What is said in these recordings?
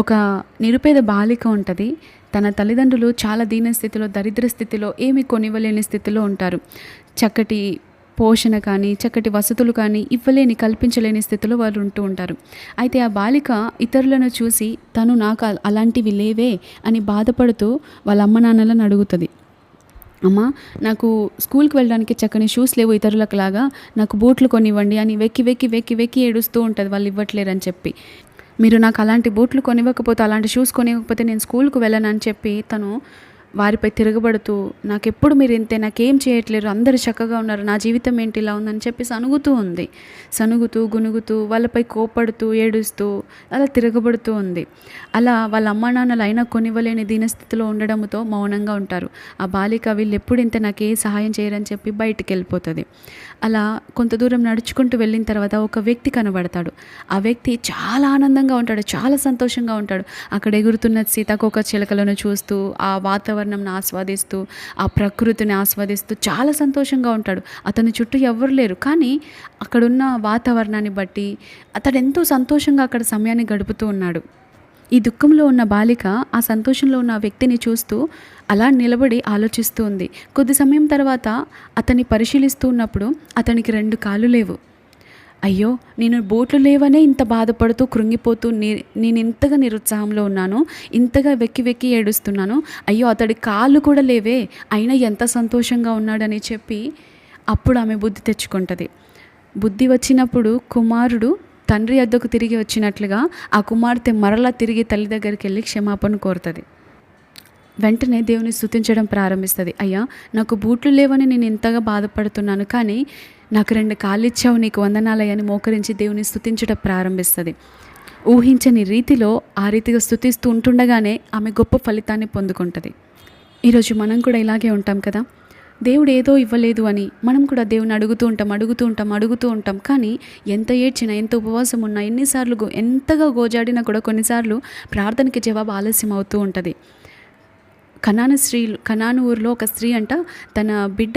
ఒక నిరుపేద బాలిక ఉంటుంది. తన తల్లిదండ్రులు చాలా దీన స్థితిలో దరిద్ర స్థితిలో ఏమి కొనివ్వలేని స్థితిలో ఉంటారు. చక్కటి పోషణ కానీ చక్కటి వసతులు కానీ ఇవ్వలేని కల్పించలేని స్థితిలో వాళ్ళు ఉంటూ ఉంటారు. అయితే ఆ బాలిక ఇతరులను చూసి తను నాకు అలాంటివి లేవే అని బాధపడుతూ వాళ్ళ అమ్మ నాన్నలను అడుగుతుంది. అమ్మ నాకు స్కూల్కి వెళ్ళడానికి చక్కని షూస్ లేవు ఇతరులకు లాగా నాకు బూట్లు కొనివ్వండి అని వెక్కి వెక్కి వెక్కి వెక్కి ఏడుస్తూ ఉంటుంది. వాళ్ళు ఇవ్వట్లేరని చెప్పి. మీరు నాకు అలాంటి బూట్లు కొనివ్వకపోతే అలాంటి షూస్ కొనివ్వకపోతే నేను స్కూల్కి వెళ్ళను అని చెప్పి తను వారిపై తిరగబడుతూ నాకెప్పుడు మీరు ఇంతే నాకేం చేయట్లేరు అందరూ చక్కగా ఉన్నారు నా జీవితం ఏంటి ఇలా ఉందని చెప్పి సనుగుతూ ఉంది. సనుగుతూ గునుగుతూ వాళ్ళపై కోపడుతూ ఏడుస్తూ అలా తిరగబడుతూ ఉంది. అలా వాళ్ళ అమ్మా నాన్నలు అయినా కొనివ్వలేని దీనస్థితిలో ఉండడంతో మౌనంగా ఉంటారు. ఆ బాలిక వీళ్ళు ఎప్పుడు ఇంత నాకు ఏ సహాయం చేయరని చెప్పి బయటికి వెళ్ళిపోతుంది అలా కొంత దూరం నడుచుకుంటూ వెళ్ళిన తర్వాత ఒక వ్యక్తి కనబడతాడు. ఆ వ్యక్తి చాలా ఆనందంగా ఉంటాడు చాలా సంతోషంగా ఉంటాడు. అక్కడ ఎగురుతున్న సీతాకోక చిలకలను చూస్తూ ఆ వాతావరణం వాతావరణంను ఆస్వాదిస్తూ ఆ ప్రకృతిని ఆస్వాదిస్తూ చాలా సంతోషంగా ఉంటాడు. అతని చుట్టూ ఎవ్వరు లేరు. కానీ అక్కడున్న వాతావరణాన్ని బట్టి అతడు ఎంతో సంతోషంగా అక్కడ సమయాన్ని గడుపుతూ ఉన్నాడు. ఈ దుఃఖంలో ఉన్న బాలిక ఆ సంతోషంలో ఉన్న వ్యక్తిని చూస్తూ అలా నిలబడి ఆలోచిస్తూ ఉంది. కొద్ది సమయం తర్వాత అతన్ని పరిశీలిస్తూ ఉన్నప్పుడు అతనికి రెండు కాళ్ళు లేవు. అయ్యో నేను బోట్లు లేవనే ఇంత బాధపడుతూ కృంగిపోతూ నేను ఇంతగా నిరుత్సాహంలో ఉన్నాను ఇంతగా వెక్కి వెక్కి ఏడుస్తున్నాను అయ్యో అతడి కాళ్ళు కూడా లేవే అయినా ఎంత సంతోషంగా ఉన్నాడని చెప్పి అప్పుడు ఆమె బుద్ధి తెచ్చుకుంటుంది. బుద్ధి వచ్చినప్పుడు కుమారుడు తండ్రి అద్దకు తిరిగి వచ్చినట్లుగా ఆ కుమార్తె మరలా తిరిగి తల్లి దగ్గరికి వెళ్ళి క్షమాపణ కోరుతుంది. వెంటనే దేవుని స్థుతించడం ప్రారంభిస్తుంది. అయ్యా నాకు బూట్లు లేవని నేను ఇంతగా బాధపడుతున్నాను కానీ నాకు రెండు కాళ్ళు ఇచ్చావు నీకు వందనాలయ్యని మోకరించి దేవుని స్థుతించుట ప్రారంభిస్తుంది. ఊహించని రీతిలో ఆ రీతిగా స్థుతిస్తూ ఉంటుండగానే ఆమె గొప్ప ఫలితాన్ని పొందుకుంటుంది. ఈరోజు మనం కూడా ఇలాగే ఉంటాం కదా? దేవుడు ఏదో ఇవ్వలేదు అని మనం కూడా దేవుని అడుగుతూ ఉంటాం అడుగుతూ ఉంటాం అడుగుతూ ఉంటాం. కానీ ఎంత ఏడ్చినా ఎంత ఉపవాసం ఉన్నా ఎన్నిసార్లు ఎంతగా గోజాడినా కూడా కొన్నిసార్లు ప్రార్థనకి జవాబు ఆలస్యం అవుతూ ఉంటుంది. కనాను స్త్రీలు కనాను ఊరిలో ఒక స్త్రీ అంట తన బిడ్డ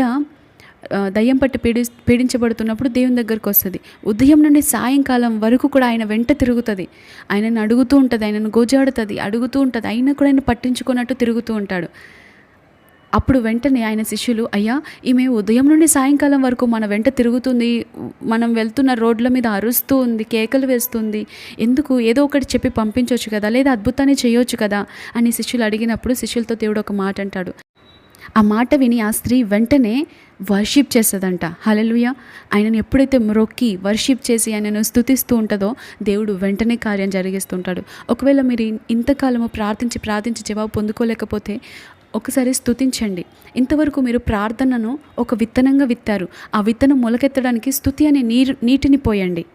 దయ్యం పట్టి పీడి పీడించబడుతున్నప్పుడు దేవుని దగ్గరకు వస్తుంది. ఉదయం నుండి సాయంకాలం వరకు కూడా ఆయన వెంట తిరుగుతుంది. ఆయనను అడుగుతూ ఉంటుంది ఆయనను గోజాడుతుంది అడుగుతూ ఉంటుంది. అయినా కూడా ఆయన పట్టించుకున్నట్టు తిరుగుతూ ఉంటాడు. అప్పుడు వెంటనే ఆయన శిష్యులు అయ్యా ఈమె ఉదయం నుండి సాయంకాలం వరకు మన వెంట తిరుగుతుంది. మనం వెళ్తున్న రోడ్ల మీద అరుస్తూ ఉంది కేకలు వేస్తుంది. ఎందుకు? ఏదో ఒకటి చెప్పి పంపించవచ్చు కదా లేదా అద్భుతాన్ని చేయొచ్చు కదా? అని శిష్యులు అడిగినప్పుడు శిష్యులతో దేవుడు ఒక మాట అంటాడు. ఆ మాట విని ఆ స్త్రీ వెంటనే వర్షిప్ చేస్తుందంట. హలలుయ ఆయనను ఎప్పుడైతే మ్రొక్కి వర్షిప్ చేసి ఆయనను స్థుతిస్తూ ఉంటుందో దేవుడు వెంటనే కార్యం జరిగిస్తుంటాడు. ఒకవేళ మీరు ఇంతకాలము ప్రార్థించి ప్రార్థించి జవాబు పొందుకోలేకపోతే ఒకసారి స్థుతించండి ఇంతవరకు మీరు ప్రార్థనను ఒక విత్తనంగా విత్తారు. ఆ విత్తనం మొలకెత్తడానికి స్థుతి అనే నీరు నీటిని పోయండి.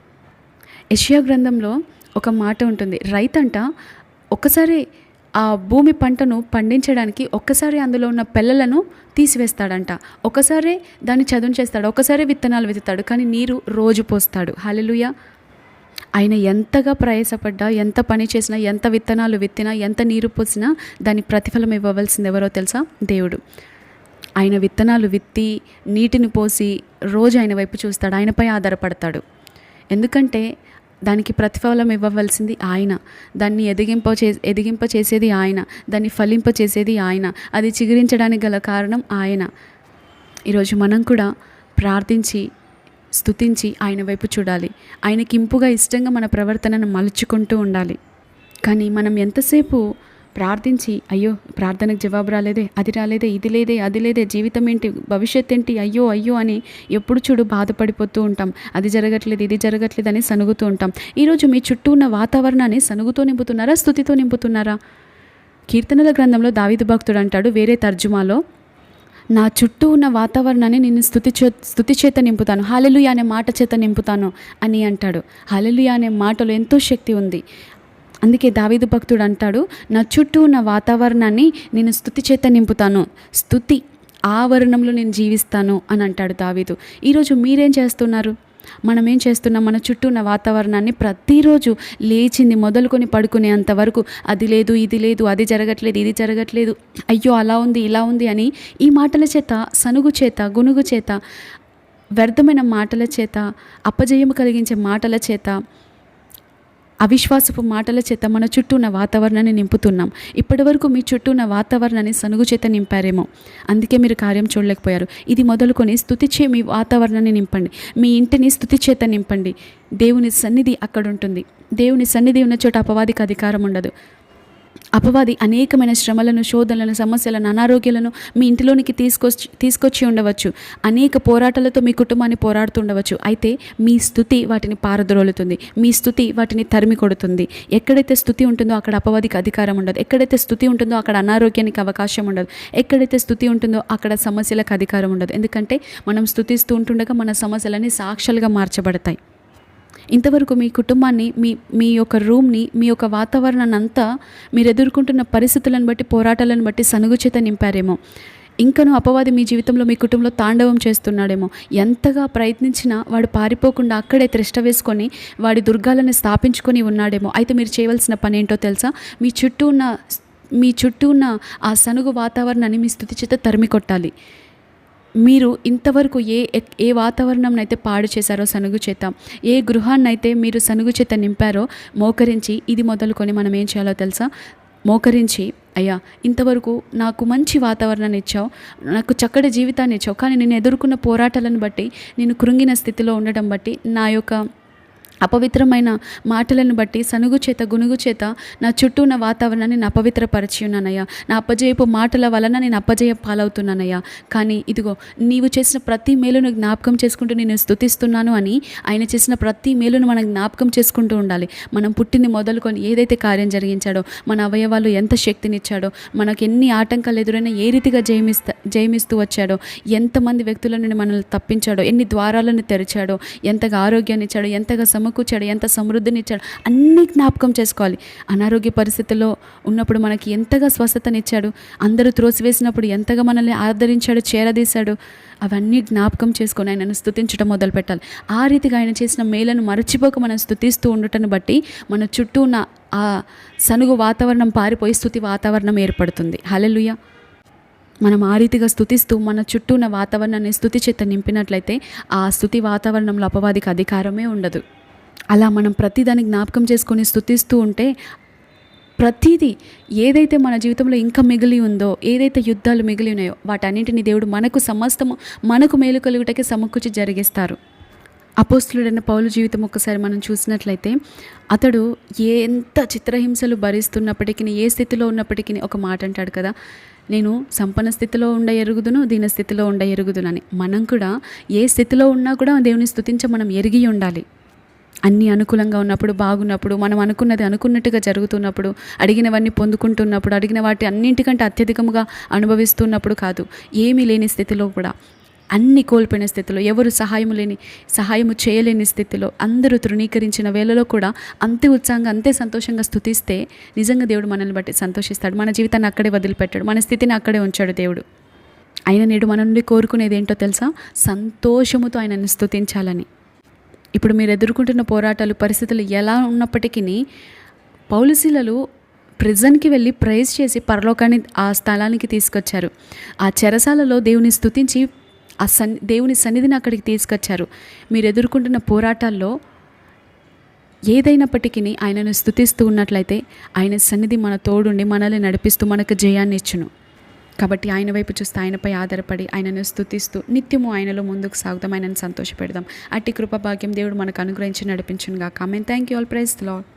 యష్యా గ్రంథంలో ఒక మాట ఉంటుంది. రైతంట ఒకసారి ఆ భూమి పంటను పండించడానికి ఒక్కసారి అందులో ఉన్న పిల్లలను తీసివేస్తాడంట. ఒకసారి దాన్ని చదును చేస్తాడు. ఒకసారి విత్తనాలు విత్తుతాడు కానీ నీరు రోజు పోస్తాడు. హల్లెలూయా. ఆయన ఎంతగా ప్రయాసపడ్డా ఎంత పని చేసినా ఎంత విత్తనాలు విత్తినా ఎంత నీరు పోసినా దాని ప్రతిఫలం ఇవ్వవలసింది ఎవరో తెలుసా? దేవుడు. ఆయన విత్తనాలు విత్తి నీటిని పోసి రోజు ఆయన వైపు చూస్తాడు. ఆయనపై ఆధారపడతాడు. ఎందుకంటే దానికి ప్రతిఫలం ఇవ్వవలసింది ఆయన. దాన్ని ఎదిగింప చే ఎదిగింప చేసేది ఆయన. దాన్ని ఫలింప చేసేది ఆయన. అది చిగురించడానికి గల కారణం ఆయన. ఈరోజు మనం కూడా ప్రార్థించి స్తుతించి ఆయన వైపు చూడాలి. ఆయనకి ఇంపుగా ఇష్టంగా మన ప్రవర్తనను మలుచుకుంటూ ఉండాలి. కానీ మనం ఎంతసేపు ప్రార్థించి అయ్యో ప్రార్థనకు జవాబు రాలేదే అది రాలేదే ఇది లేదే అది లేదే జీవితం ఏంటి భవిష్యత్ ఏంటి అయ్యో అయ్యో అని ఎప్పుడు చూడు బాధపడిపోతూ ఉంటాం. అది జరగట్లేదు ఇది జరగట్లేదు అని సనుగుతూ ఉంటాం. ఈరోజు మీ చుట్టూ ఉన్న వాతావరణాన్ని సనుగుతో నింపుతున్నారా స్థుతితో నింపుతున్నారా? కీర్తనల గ్రంథంలో దావిదు భక్తుడు అంటాడు వేరే తర్జుమాలో నా చుట్టూ ఉన్న వాతావరణాన్ని నేను స్థుతి చే స్థుతి చేత నింపుతాను హాలెలుయ అనే మాట చేత నింపుతాను అని అంటాడు. హాలెలుయ అనే మాటలో ఎంతో శక్తి ఉంది. అందుకే దావీదు భక్తుడు అంటాడు నా చుట్టూ ఉన్న వాతావరణాన్ని నేను స్థుతి చేత నింపుతాను. స్థుతి ఆవరణంలో నేను జీవిస్తాను అని అంటాడు దావీదు. ఈరోజు మీరేం చేస్తున్నారు? మనం ఏం చేస్తున్నాం? మన చుట్టూ ఉన్న వాతావరణాన్ని ప్రతిరోజు లేచింది మొదలుకొని పడుకునేంత వరకు అది లేదు ఇది లేదు అది జరగట్లేదు ఇది జరగట్లేదు అయ్యో అలా ఉంది ఇలా ఉంది అని ఈ మాటల చేత సనుగు చేత గునుగు చేత వ్యర్థమైన మాటల చేత అపజయం కలిగించే మాటల చేత అవిశ్వాసపు మాటల చేత మన చుట్టూ ఉన్న వాతావరణాన్ని నింపుతున్నాం. ఇప్పటివరకు మీ చుట్టూ ఉన్న వాతావరణాన్ని సనుగు చేత నింపారేమో. అందుకే మీరు కార్యం చూడలేకపోయారు. ఇది మొదలుకొని స్తుతిచే మీ వాతావరణాన్ని నింపండి. మీ ఇంటిని స్థుతి చేత నింపండి. దేవుని సన్నిధి అక్కడ ఉంటుంది దేవుని సన్నిధి ఉన్న చోట అపవాదికి అధికారం ఉండదు. అపవాది అనేకమైన శ్రమలను శోధనలను సమస్యలను అనారోగ్యాలను మీ ఇంటిలోనికి తీసుకొచ్చి తీసుకొచ్చి ఉండవచ్చు. అనేక పోరాటాలతో మీ కుటుంబాన్ని పోరాడుతుండవచ్చు అయితే మీ స్థుతి వాటిని పారద్రోలుతుంది. మీ స్థుతి వాటిని తరిమి కొడుతుంది. ఎక్కడైతే స్థుతి ఉంటుందో అక్కడ అపవాదికి అధికారం ఉండదు. ఎక్కడైతే స్థుతి ఉంటుందో అక్కడ అనారోగ్యానికి అవకాశం ఉండదు. ఎక్కడైతే స్థుతి ఉంటుందో అక్కడ సమస్యలకు అధికారం ఉండదు. ఎందుకంటే మనం స్థుతిస్తూ ఉంటుండగా మన సమస్యలన్నీ సాక్షాలుగా మార్చబడతాయి. ఇంతవరకు మీ కుటుంబాన్ని మీ మీ యొక్క రూమ్ని మీ యొక్క వాతావరణాన్ని అంతా మీరు ఎదుర్కొంటున్న పరిస్థితులను బట్టి పోరాటాలను బట్టి సనుగుచేత నింపారేమో. ఇంకను అపవాది మీ జీవితంలో మీ కుటుంబంలో తాండవం చేస్తున్నాడేమో. ఎంతగా ప్రయత్నించినా వాడు పారిపోకుండా అక్కడే త్రిష్ట వేసుకొని వాడి దుర్గాలను స్థాపించుకొని ఉన్నాడేమో. అయితే మీరు చేయవలసిన పని ఏంటో తెలుసా? మీ చుట్టూ ఉన్న మీ చుట్టూ ఉన్న ఆ సనుగు వాతావరణాన్ని మీ స్థుతి చేత తరిమి కొట్టాలి మీరు ఇంతవరకు ఏ ఏ వాతావరణం అయితే పాడు చేశారో సనుగు చేత ఏ గృహాన్నైతే మీరు సనుగు చేత నింపారో మోకరించి ఇది మొదలుకొని మనం ఏం చేయాలో తెలుసా? మోకరించి అయ్యా ఇంతవరకు నాకు మంచి వాతావరణాన్ని ఇచ్చావు నాకు చక్కటి జీవితాన్ని ఇచ్చావు కానీ నేను ఎదుర్కొన్న పోరాటాలను బట్టి నేను కృంగిన స్థితిలో ఉండడం బట్టి నా యొక్క అపవిత్రమైన మాటలను బట్టి సనుగు చేత గునుగు చేత నా చుట్టూ ఉన్న వాతావరణాన్ని నేను అపవిత్రపరిచి ఉన్నానయ్యా నా అప్పజేయపు మాటల వలన నేను అప్పజయ పాలవుతున్నానయ్యా. కానీ ఇదిగో నీవు చేసిన ప్రతి మేలును జ్ఞాపకం చేసుకుంటూ నేను స్తుతిస్తున్నాను అని ఆయన చేసిన ప్రతి మేలును మనం జ్ఞాపకం చేసుకుంటూ ఉండాలి. మనం పుట్టింది మొదలుకొని ఏదైతే కార్యం జరిగించాడో మన అవయవాలు ఎంత శక్తినిచ్చాడో మనకు ఎన్ని ఆటంకాలు ఎదురైనా ఏ రీతిగా జయమిస్తా జయమిస్తూ వచ్చాడో ఎంతమంది వ్యక్తుల నుండి మనల్ని తప్పించాడో ఎన్ని ద్వారాలను తెరిచాడో ఎంతగా ఆరోగ్యాన్ని ఇచ్చాడో ఎంతగా సమకూర్చాడు ఎంత సమృద్ధిని ఇచ్చాడు అన్నీ జ్ఞాపకం చేసుకోవాలి. అనారోగ్య పరిస్థితుల్లో ఉన్నప్పుడు మనకి ఎంతగా స్వస్థతనిచ్చాడు. అందరూ త్రోసివేసినప్పుడు ఎంతగా మనల్ని ఆదరించాడు చేరదీశాడు. అవన్నీ జ్ఞాపకం చేసుకొని ఆయనను స్థుతించడం మొదలు పెట్టాలి ఆ రీతిగా ఆయన చేసిన మేలను మరచిపోక మనం స్థుతిస్తూ ఉండటం బట్టి మన చుట్టూ ఉన్న ఆ సనుగు వాతావరణం పారిపోయి స్థుతి వాతావరణం ఏర్పడుతుంది. హలెలుయ మనం ఆ రీతిగా స్థుతిస్తూ మన చుట్టూ ఉన్న వాతావరణాన్ని స్థుతి చేత నింపినట్లయితే ఆ స్థుతి వాతావరణంలో అపవాదికి అధికారమే ఉండదు. అలా మనం ప్రతిదాన్ని జ్ఞాపకం చేసుకొని స్థుతిస్తూ ఉంటే ప్రతిదీ ఏదైతే మన జీవితంలో ఇంకా మిగిలి ఉందో ఏదైతే యుద్ధాలు మిగిలి ఉన్నాయో వాటన్నింటిని దేవుడు మనకు సమస్తము మనకు మేలు కలుగుటకే సమకూర్చి జరిగిస్తారు. అపోస్తులుడైన పౌలు జీవితం ఒక్కసారి మనం చూసినట్లయితే అతడు ఎంత చిత్రహింసలు భరిస్తున్నప్పటికీ ఏ స్థితిలో ఉన్నప్పటికీ ఒక మాట అంటాడు కదా నేను సంపన్న స్థితిలో ఉండ ఎరుగుదును దీన స్థితిలో ఉండ ఎరుగుదునని. మనం కూడా ఏ స్థితిలో ఉన్నా కూడా దేవుని స్థుతించ మనం ఎరిగి ఉండాలి. అన్నీ అనుకూలంగా ఉన్నప్పుడు బాగున్నప్పుడు మనం అనుకున్నది అనుకున్నట్టుగా జరుగుతున్నప్పుడు అడిగినవన్నీ పొందుకుంటున్నప్పుడు అడిగిన వాటి అన్నింటికంటే అత్యధికముగా అనుభవిస్తున్నప్పుడు కాదు ఏమీ లేని స్థితిలో కూడా అన్ని కోల్పోయిన స్థితిలో ఎవరు సహాయము లేని సహాయము చేయలేని స్థితిలో అందరూ తృణీకరించిన వేళలో కూడా అంతే ఉత్సాహంగా అంతే సంతోషంగా స్థుతిస్తే నిజంగా దేవుడు మనల్ని బట్టి సంతోషిస్తాడు. మన జీవితాన్ని అక్కడే వదిలిపెట్టాడు. మన స్థితిని అక్కడే ఉంచాడు దేవుడు. ఆయన నేడు మన నుండి కోరుకునేది ఏంటో తెలుసా? సంతోషముతో ఆయనను స్థుతించాలని. ఇప్పుడు మీరు ఎదుర్కొంటున్న పోరాటాలు పరిస్థితులు ఎలా ఉన్నప్పటికీ పౌలిశీలలు ప్రిజన్కి వెళ్ళి ప్రైజ్ చేసి పరలోకాన్ని ఆ స్థలానికి తీసుకొచ్చారు. ఆ చెరసాలలో దేవుని స్థుతించి ఆ సన్ దేవుని సన్నిధిని అక్కడికి తీసుకొచ్చారు. మీరు ఎదుర్కొంటున్న పోరాటాల్లో ఏదైనప్పటికీ ఆయనను స్థుతిస్తూ ఉన్నట్లయితే ఆయన సన్నిధి మన తోడుండి మనల్ని నడిపిస్తూ మనకు జయాన్ని ఇచ్చును. కాబట్టి ఆయన వైపు చూస్తే ఆయనపై ఆధారపడి ఆయనను స్థుతిస్తూ నిత్యము ఆయనలో ముందుకు సాగుదాం ఆయనను సంతోషపెడదాం. అట్టి కృపభాగ్యం దేవుడు మనకు అనుగ్రహించి నడిపించునుగా comment thank you all praise lord